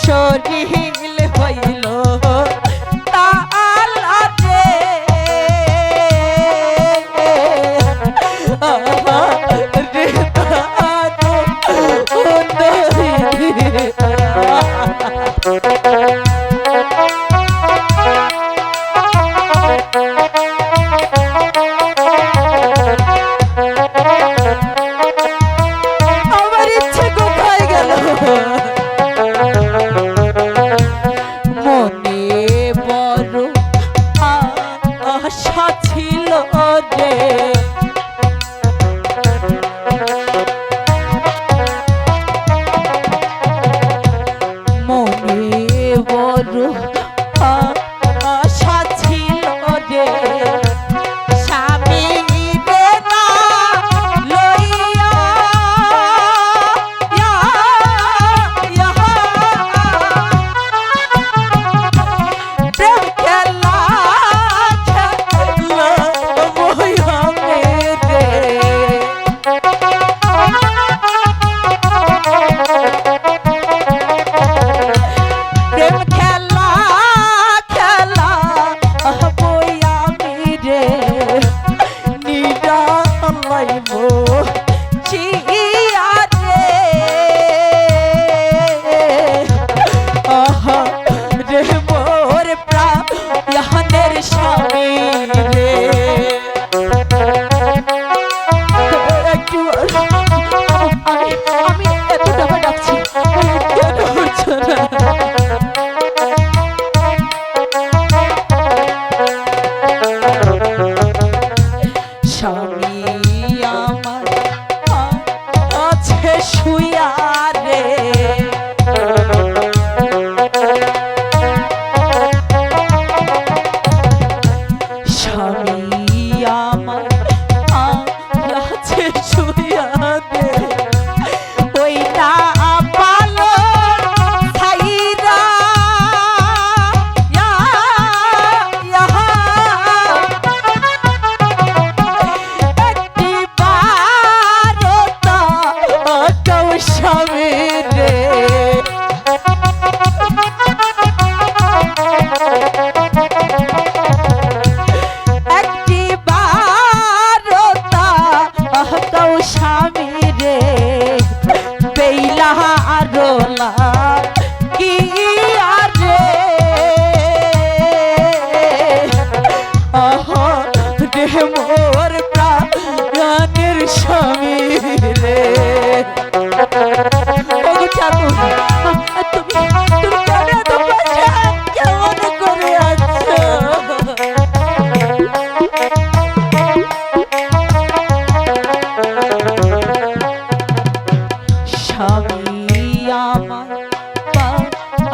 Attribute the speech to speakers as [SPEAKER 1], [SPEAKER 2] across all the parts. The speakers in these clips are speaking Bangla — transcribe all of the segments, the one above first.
[SPEAKER 1] শরীর হইল তালাতে Thank you. আশা ছিল রে। ha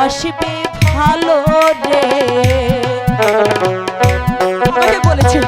[SPEAKER 1] আসবে ভালো রে। বলেছি।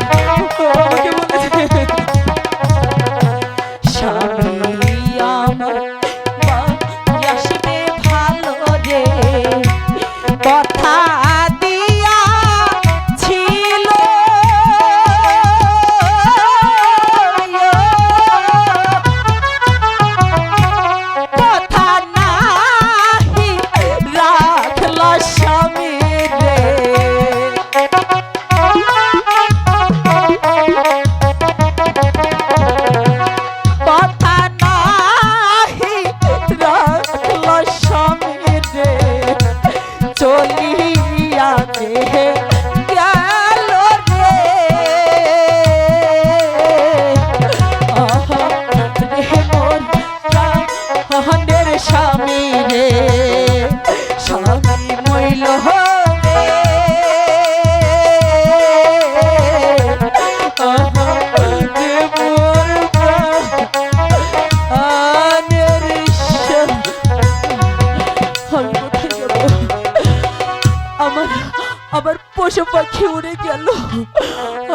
[SPEAKER 1] পশু পাখি উড়ে গেল।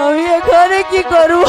[SPEAKER 1] আমি এখানে কি করব?